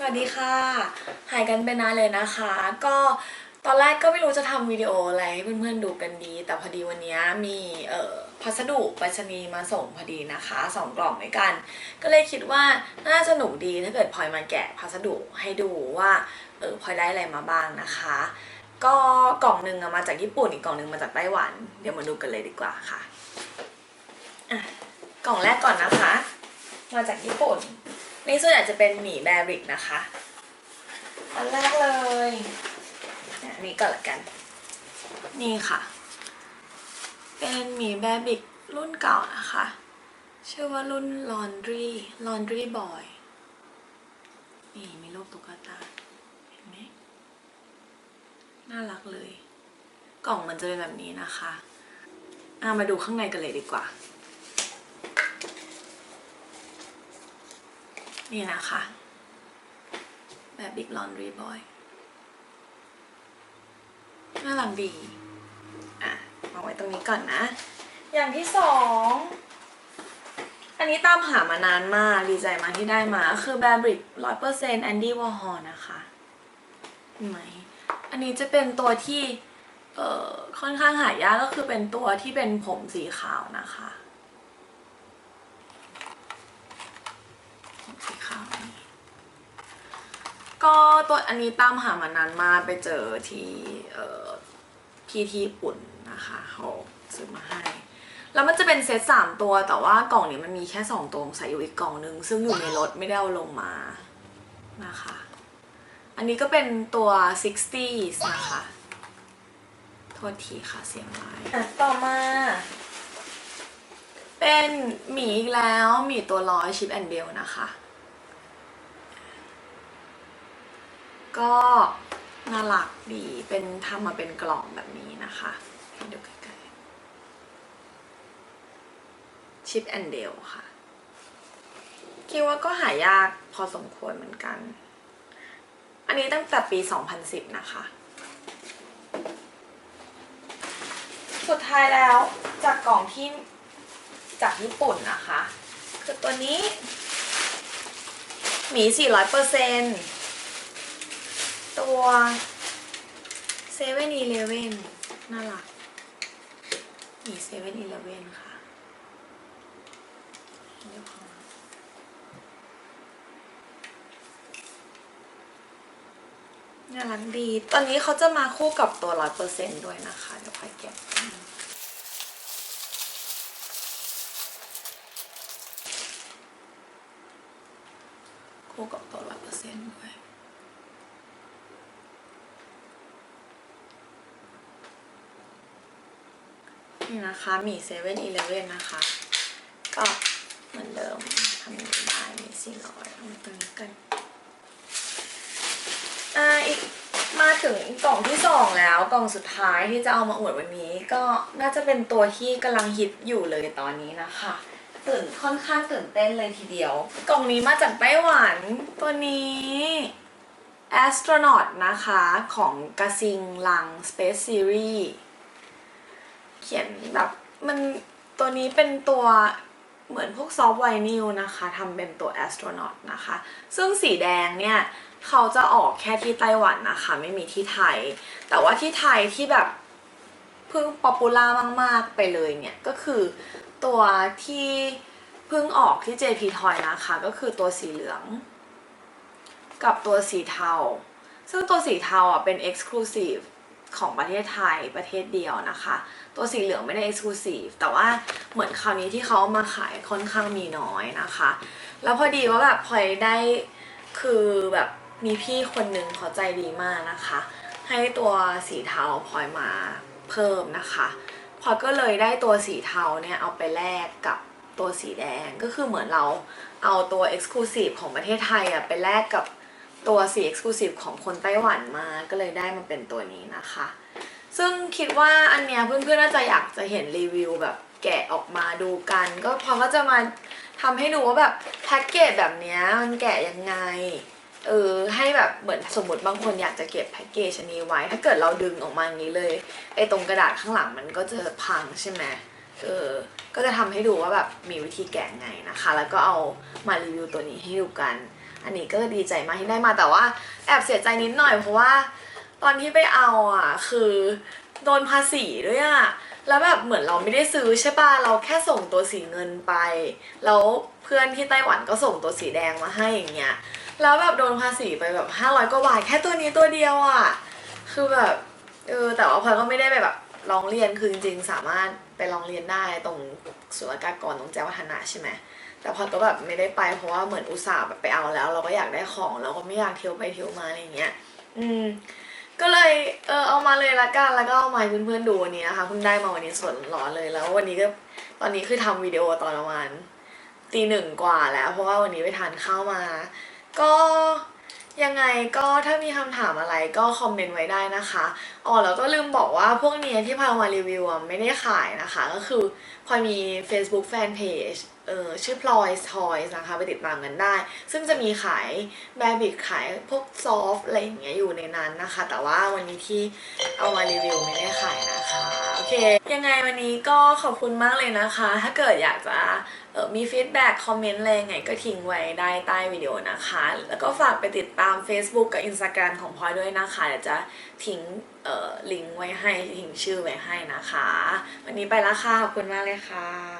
สวัสดีค่ะ หายกันไปนานเลยนะคะ ก็ตอนแรกก็ไม่รู้จะทำวิดีโออะไรให้เพื่อนๆดูกันดี แต่พอดีวันนี้มีเอ่อพัสดุไปรษณีย์มาส่งพอดีนะคะสองกล่องด้วยกัน ก็เลยคิดว่าน่าสนุกดีถ้าเกิดพลอยมาแกะพัสดุให้ดูว่าเออพลอยได้อะไรมาบ้างนะคะ ก็กล่องหนึ่งมาจากญี่ปุ่นอีกกล่องหนึ่งมาจากไต้หวัน เดี๋ยวมาดูกันเลยดีกว่าค่ะอะกล่องแรกก่อนนะคะ มาจากญี่ปุ่น นี่ส่วนใหญ่จะเป็นหมีแบริกนะคะ อันแรกเลยเนี่ยอันนี้ก่อนละกัน นี่ค่ะ เป็นหมีแบบริกรุ่นเก่านะคะ ชื่อว่ารุ่น Laundry Laundry Boy นี่มีรูปตุ๊กตา เห็นไหม น่ารักเลย กล่องมันจะเป็นแบบนี้นะคะ อะมาดูข้างในกันเลยดีกว่า นี่นะคะ แบบ Big Laundry Boy น่ารักดี อะเอาไว้ตรงนี้ก่อนนะ อย่างที่สอง อันนี้ตามหามานานมาก ดีใจมากที่ได้มา คือแบริกร้อยเปอร์เซ็นต์แอนดี้วอร์ฮอนะคะไหม อันนี้จะเป็นตัวที่ เอ่อ ค่อนข้างหายากก็คือเป็นตัวที่เป็นผมสีขาวนะคะ สีขาวนี่ ก็ตัวอันนี้ตามหามานานมากไปเจอที่เอ่อพี่ที่ญี่ปุ่นนะคะเขาซื้อมาให้ แล้วมันจะเป็นเซตสามตัวแต่ว่ากล่องนี้มันมีแค่สองตัวใส่อยู่อีกกล่องนึง ซึ่งอยู่ในรถไม่ได้เอาลงมานะคะ อันนี้ก็เป็นตัว 60s นะคะ โทษทีค่ะเสียงไม้อะต่อมา เป็นหมีอีกแล้วหมีตัวร้อยชิปแอนเดลนะคะ ก็น่ารักดีเป็นทำมาเป็นกล่องแบบนี้นะคะให้ดูใกล้ๆชิปแอนเดลค่ะ คิดว่าก็หายากพอสมควรเหมือนกัน อันนี้ตั้งแต่ปี 2010 นะคะ สุดท้ายแล้วจากกล่องที่จากญี่ปุ่นนะคะ คือตัวนี้หมี400เปอร์เซนตััวเซเว่นอีเลเว่นน่ารักหมีเซเว่นอีเลเว่นค่ะน่ารักดี ตอนนี้เขาจะมาคู่กับตัวร้อยเปอร์เซนด้วยนะคะ เดี๋ยวค่อยแกะคู่กับตัวร้อยเปอร์เซ็นต์ด้วย นี่นะคะมีเซเว่นอีเลเว่นนะคะ ก็เหมือนเดิมทำอย่างนี้ได้มีสี่ร้อยเอามาตรงนี้กันอ่าอีกมาถึงกล่องที่สองแล้วกล่องสุดท้ายที่จะเอามาอวดวันนี้ ก็น่าจะเป็นตัวที่กำลังฮิตอยู่เลยตอนนี้นะคะตื่นค่อนข้างตื่นเต้นเลยทีเดียว กล่องนี้มาจากไต้หวันตัวนี้ astronaut นะคะของกาซิงลัง Space Series ขียนแบบมันตัวนี้เป็นตัวเหมือนพวกซอฟต์ไวนิลนะคะทำเป็นตัว astronaut นะคะ ซึ่งสีแดงเนี่ยเขาจะออกแค่ที่ไต้หวันนะคะ ไม่มีที่ไทย แต่ว่าที่ไทยที่แบบเพิ่งป๊อปปูล่ามาก ๆ ไปเลยเนี่ย ก็คือตัวที่เพิ่งออกที่ JP Toy นะคะ ก็คือตัวสีเหลือง กับตัวสีเทา ซึ่งตัวสีเทาอะเป็น Exclusive ของประเทศไทยประเทศเดียวนะคะ ตัวสีเหลืองไม่ได้ Exclusive แต่ว่าเหมือนคราวนี้ที่เขามาขายค่อนข้างมีน้อยนะคะ แล้วพอดีว่าแบบพลอยได้คือแบบมีพี่คนหนึ่งเขาใจดีมากนะคะ ให้ตัวสีเทาพลอยมาเพิ่มนะคะพลอยก็เลยได้ตัวสีเทาเนี่ยเอาไปแลกกับตัวสีแดงก็คือเหมือนเราเอาตัว Exclusive ของประเทศไทยอะไปแลกกับ ตัวสี Exclusive ของคนไต้หวันมาก็เลยได้มาเป็นตัวนี้นะคะ ซึ่งคิดว่าอันเนี้ยเพื่อนๆน่าจะอยากจะเห็นรีวิวแบบแกะออกมาดูกัน ก็พอก็จะมาทำให้ดูว่าแบบแพ็กเกจแบบเนี้ยมันแกะยังไงเออให้แบบเหมือนสมมติบางคนอยากจะเก็บแพ็กเกจอันนี้ไว้ ถ้าเกิดเราดึงออกมาอย่างนี้เลยไอ้ตรงกระดาษข้างหลังมันก็จะพังใช่ไหมเออก็จะทำให้ดูว่าแบบมีวิธีแกะไงนะคะ แล้วก็เอามารีวิวตัวนี้ให้ดูกัน อันนี้ก็ดีใจมากที่ได้มาแต่ว่าแอบเสียใจนิดหน่อยเพราะว่า ตอนที่ไปเอาอะคือโดนภาษีด้วยอะแล้วแบบเหมือนเราไม่ได้ซื้อใช่ป่ะเราแค่ส่งตัวสีเงินไปแล้วเพื่อนที่ไต้หวันก็ส่งตัวสีแดงมาให้อย่างเงี้ยแล้วแบบโดนภาษีไปแบบห้าร้อยกว่าบาทแค่ตัวนี้ตัวเดียวอะคือแบบเออแต่ว่าพลอยก็ไม่ได้ไปแบบร้องเรียนคือจริงๆสามารถไปร้องเรียนได้ตรงศุลกากรตรงแจ้งวัฒนะใช่ไหม แต่พลอยก็แบบไม่ได้ไปเพราะว่าเหมือนอุตส่าห์แบบไปเอาแล้ว เราก็อยากได้ของเราก็ไม่อยากเที่ยวไปเที่ยวมาอะไรอย่างเงี้ย อืม ก็เลยเออเอามาเลยละกันแล้วก็เอามาให้เพื่อนๆดูวันนี้นะคะเพิ่งได้มาวันนี้สดร้อนเลยแล้ววันนี้ก็ตอนนี้คือทำวิดีโอตอนประมาณตีหนึ่งกว่าแล้ว เพราะว่าวันนี้ไปทานข้าวมา ก็ยังไงก็ถ้ามีคำถามอะไรก็คอมเมนต์ไว้ได้นะคะอ๋อแล้วก็ลืมบอกว่าพวกนี้ที่พามารีวิวอะไม่ได้ขายนะคะ ก็คือพลอยมี Facebook Fanpage เออชื่อ Ploy's Toys นะคะไปติดตามกันได้ ซึ่งจะมีขายแบบิกขายพวกซอฟต์อะไรอย่างเงี้ยอยู่ในนั้นนะคะ แต่ว่าวันนี้ที่เอามารีวิวไม่ได้ขายนะคะโอเค ยังไงวันนี้ก็ขอบคุณมากเลยนะคะ ถ้าเกิดอยากจะมีฟีดแบ็กคอมเมนต์อะไรไงก็ทิ้งไว้ได้ใต้วิดีโอนะคะ แล้วก็ฝากไปติดตาม Facebook กับ Instagram ของพลอยด้วยนะคะเดี๋ยวจะทิ้ง ลิงก์ไว้ให้ทิ้งชื่อไว้ให้นะคะ วันนี้ไปแล้วค่ะ ขอบคุณมากเลยค่ะ